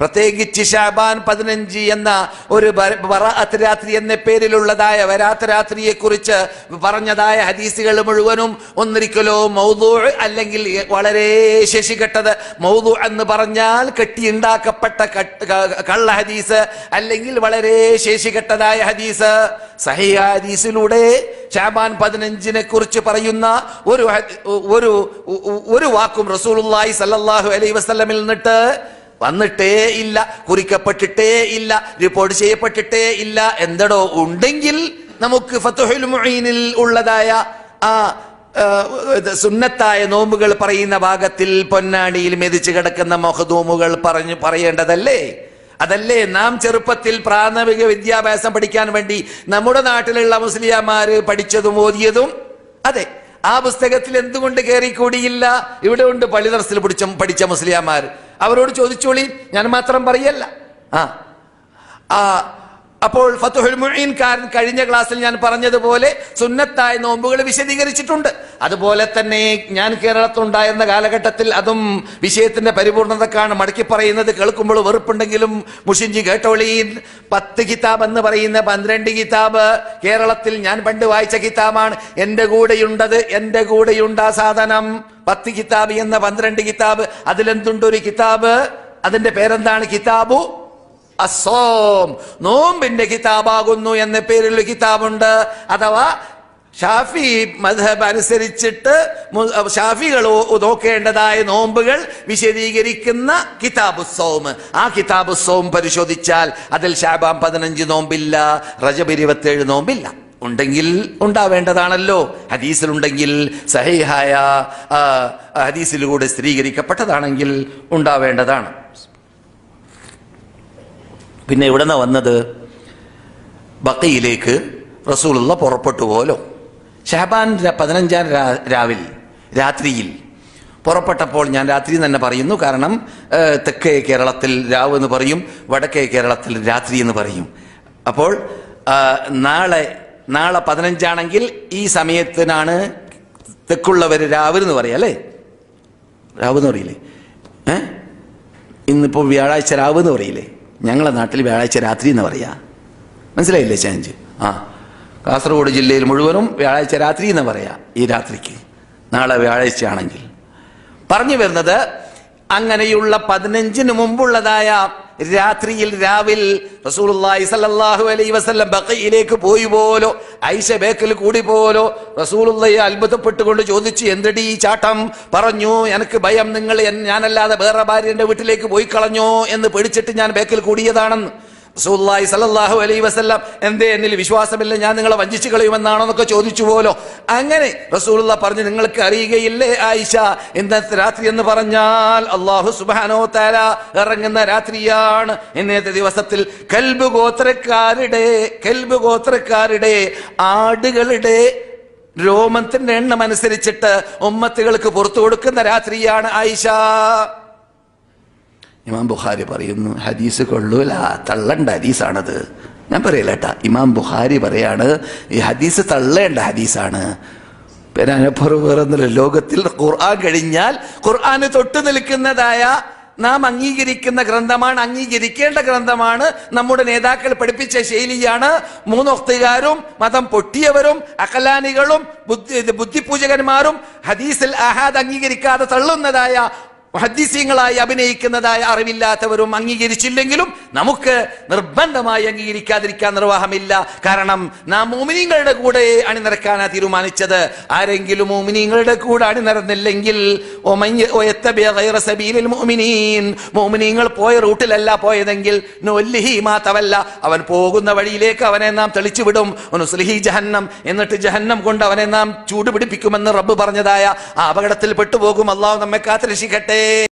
പ്രത്യേകിച്ച് ഷാബാൻ പതിനഞ്ച് എന്ന ഒരു രാത്രി എന്ന പേരിലുള്ളതായ വരാത്ത രാത്രിയെ കുറിച്ച് പറഞ്ഞതായ ഹദീസുകൾ മുഴുവനും ഒന്നിരിക്കലോ മൗദൂ അല്ലെങ്കിൽ വളരെ ശശികെട്ടത് മൗദൂ എന്ന് പറഞ്ഞാൽ കെട്ടിയുണ്ടാക്കപ്പെട്ട കള്ള ഹദീസ് അല്ലെങ്കിൽ വളരെ ശേഷികെട്ടതായ ഹദീസ്. സഹി ഹദീസിലൂടെ ഷാബാൻ പതിനഞ്ചിനെ കുറിച്ച് പറയുന്ന ഒരു ഒരു ഒരു വാക്കും റസൂലുള്ളാഹി സല്ലല്ലാഹു അലൈഹി വസല്ലമിൽ നിന്നിട്ട് വന്നിട്ടേ ഇല്ല കുറിക്കപ്പെട്ടിട്ടേ ഇല്ല റിപ്പോർട്ട് ചെയ്യപ്പെട്ടിട്ടേ ഇല്ല എന്തടോ ഉണ്ടെങ്കിൽ നമുക്ക് ഫത്തുഹുൽ മുഈനിൽ ഉള്ളതായ ആ സുന്നത്തായ നോമ്പുകൾ പറയുന്ന ഭാഗത്തിൽ പൊന്നാടിയിൽ മെതിച്ചു കിടക്കുന്ന മൊഹദൂമുകൾ പറഞ്ഞു പറയേണ്ടതല്ലേ? അതല്ലേ നാം ചെറുപ്പത്തിൽ പ്രാഥമിക വിദ്യാഭ്യാസം പഠിക്കാൻ വേണ്ടി നമ്മുടെ നാട്ടിലുള്ള മുസ്ലിയാമാര് പഠിച്ചതും ഓതിയതും? അതെ. ആ പുസ്തകത്തിൽ എന്തുകൊണ്ട് കയറിക്കൂടിയില്ല ഇവിടെ ഉണ്ട് പള്ളിതറസിൽ പിടിച്ച പഠിച്ച മുസ്ലിയാമാർ അവരോട് ചോദിച്ചോളി ഞാൻ മാത്രം പറയല്ല. ആ. ആ അപ്പോൾ ഫത്തുഹുൽ മുഈൻകാരൻ കഴിഞ്ഞ ക്ലാസ്സിൽ ഞാൻ പറഞ്ഞതുപോലെ സുന്നത്തായ നോമ്പുകൾ വിശദീകരിച്ചിട്ടുണ്ട്. അതുപോലെ തന്നെ ഞാൻ കേരളത്തിലുണ്ടായിരുന്ന കാലഘട്ടത്തിൽ അതും വിഷയത്തിന്റെ പരിപൂർണതക്കാണ്. മടക്കി പറയുന്നത് കേൾക്കുമ്പോൾ വെറുപ്പുണ്ടെങ്കിലും മുഷിഞ്ചി കേട്ടോളീൻ പത്ത് കിതാബ് എന്ന് പറയുന്ന പന്ത്രണ്ട് കിതാബ് കേരളത്തിൽ ഞാൻ പണ്ട് വായിച്ച കിതാബാണ്. എന്റെ കൂടെയുണ്ടത് എന്റെ കൂടെയുണ്ട് ആ സാധനം. പത്ത് കിതാബ് എന്ന പന്ത്രണ്ട് കിതാബ്. അതിലെന്തുണ്ട് ഒരു കിതാബ്? അതിന്റെ പേരെന്താണ് കിതാബു? അസോം നോമ്പിന്റെ കിതാബാകുന്നു എന്ന പേരിലുള്ള കിതാബുണ്ട്. അഥവാ ഷാഫി മധബ് അനുസരിച്ചിട്ട് ഷാഫികൾ നോക്കേണ്ടതായ നോമ്പുകൾ വിശദീകരിക്കുന്ന കിതാബുസോം ആ കിതാബുസോം പരിശോധിച്ചാൽ അതിൽ ഷാബാം പതിനഞ്ച് നോമ്പില്ല റജബ് ഇരുപത്തേഴ് നോമ്പില്ല. ഉണ്ടെങ്കിൽ ഉണ്ടാവേണ്ടതാണല്ലോ. ഹദീസിലുണ്ടെങ്കിൽ സഹിഹായ ഹദീസിലൂടെ സ്ഥിരീകരിക്കപ്പെട്ടതാണെങ്കിൽ ഉണ്ടാവേണ്ടതാണ്. പിന്നെ എവിടെന്ന വന്നത്? ബക്കയിലേക്ക് റസൂലുള്ള പുറപ്പെട്ടു പോലോ. ഷഹബാൻ പതിനഞ്ചാം രാവിൽ രാത്രിയിൽ പുറപ്പെട്ടപ്പോൾ ഞാൻ രാത്രി തന്നെ പറയുന്നു. കാരണം തെക്കേ കേരളത്തിൽ രാവ് എന്ന് പറയും വടക്കേ കേരളത്തിൽ രാത്രി എന്ന് പറയും. അപ്പോൾ നാളെ നാളെ പതിനഞ്ചാണെങ്കിൽ ഈ സമയത്തിനാണ് തെക്കുള്ളവർ രാവിലെ എന്ന് പറയാം അല്ലേ? രാവ് എന്ന് പറയില്ലേ? ഏ? ഇന്നിപ്പോൾ വ്യാഴാഴ്ച രാവ് എന്ന് പറയില്ലേ? ഞങ്ങളെ നാട്ടിൽ വ്യാഴാഴ്ച രാത്രി എന്ന് പറയാ. മനസ്സിലായില്ലേ ചേഞ്ച്? ആ. കാസർഗോഡ് ജില്ലയിൽ മുഴുവനും വ്യാഴാഴ്ച രാത്രി എന്ന് പറയാം ഈ രാത്രിക്ക്. നാളെ വ്യാഴാഴ്ചയാണെങ്കിൽ. പറഞ്ഞു വരുന്നത് അങ്ങനെയുള്ള പതിനഞ്ചിന് മുമ്പുള്ളതായ രാത്രിയിൽ രാവിൽ റസൂലുള്ളാഹി സ്വല്ലല്ലാഹു അലൈഹി വസല്ലം ബഖയിലേക്ക് പോയി പോലോ ഐഷ ബേക്കിൽ കൂടി പോലോ റസൂലുള്ളയെ അത്ഭുതപ്പെട്ടുകൊണ്ട് ചോദിച്ചു എന്തടി ഈ ചാട്ടം? പറഞ്ഞു എനിക്ക് ഭയം നിങ്ങൾ ഞാനല്ലാതെ വേറെ ഭാര്യന്റെ വീട്ടിലേക്ക് പോയി കളഞ്ഞോ? എന്ന് പേടിച്ചിട്ട് ഞാൻ ബേക്കിൽ കൂടിയതാണെന്ന്. റസൂലുള്ളാഹി സലല്ലാഹു അലൈ വസല്ലം എന്തേ എന്നിൽ വിശ്വാസമില്ല ഞാൻ നിങ്ങളെ വഞ്ചിച്ചു കളയുമെന്നാണോ എന്നൊക്കെ ചോദിച്ചു പോലോ അങ്ങനെ റസൂലുള്ള പറഞ്ഞു നിങ്ങൾക്ക് അറിയുകയില്ലേ ആയിഷ ഇന്നത്തെ രാത്രി എന്ന് പറഞ്ഞാൽ അള്ളാഹു സുബാനോ താര ഇറങ്ങുന്ന രാത്രിയാണ്. ഇന്നത്തെ ദിവസത്തിൽ കൽബ് ഗോത്രക്കാരുടെ കൽബ് ഗോത്രക്കാരുടെ ആടുകളുടെ രോമത്തിന്റെ എണ്ണം അനുസരിച്ചിട്ട് ഉമ്മത്തുകൾക്ക് പുറത്തു കൊടുക്കുന്ന രാത്രിയാണ് ആയിഷ. ഇമാം ബുഖാരി പറയുന്നു ഹദീസ് കൊള്ളൂല തള്ളണ്ട ഹദീസാണത്. ഞാൻ പറയില്ല കേട്ടാ. ഇമാം ബുഖാരി പറയാണ് ഈ ഹദീസ് തള്ളേണ്ട ഹദീസാണ്. പിന്നെ അതിനപ്പുറം വേറൊന്നുമില്ല ലോകത്തിൽ ഖുർആൻ കഴിഞ്ഞാൽ ഖുർആന് തൊട്ടു നിൽക്കുന്നതായ നാം അംഗീകരിക്കുന്ന ഗ്രന്ഥമാണ് അംഗീകരിക്കേണ്ട ഗ്രന്ഥമാണ് നമ്മുടെ നേതാക്കൾ പഠിപ്പിച്ച ശൈലിയാണ്. മൂന്നൊക്തുകാരും മതം പൊട്ടിയവരും അഖലാനികളും ബുദ്ധി ബുദ്ധിപൂജകന്മാരും ഹദീസിൽ അഹാദ് അംഗീകരിക്കാതെ തള്ളുന്നതായ ഹദീസ്യങ്ങളായി അഭിനയിക്കുന്നതായ അറിവില്ലാത്തവരും അംഗീകരിച്ചില്ലെങ്കിലും നമുക്ക് നിർബന്ധമായി അംഗീകരിക്കാതിരിക്കാൻ നിർവാഹമില്ല. കാരണം നാം മോമിനിങ്ങളുടെ കൂടെ അണിനിരക്കാനാ തീരുമാനിച്ചത്. ആരെങ്കിലും മോമിനിങ്ങളുടെ കൂടെ അണിനിരന്നില്ലെങ്കിൽ മോമിനിങ്ങൾ പോയ റൂട്ടിലല്ല പോയതെങ്കിൽ മാത്രമല്ല അവൻ പോകുന്ന വഴിയിലേക്ക് അവനെ നാം തെളിച്ചു വിടും നുസ്ലിഹി ജഹന്നം. എന്നിട്ട് ജഹന്നം കൊണ്ട് അവനെ നാം ചൂടുപിടിപ്പിക്കുമെന്ന് റബ്ബ് പറഞ്ഞതായ ആ അപകടത്തിൽ പെട്ടുപോകും. അള്ളാഹു നമ്മെ കാത്ത് രക്ഷിക്കട്ടെ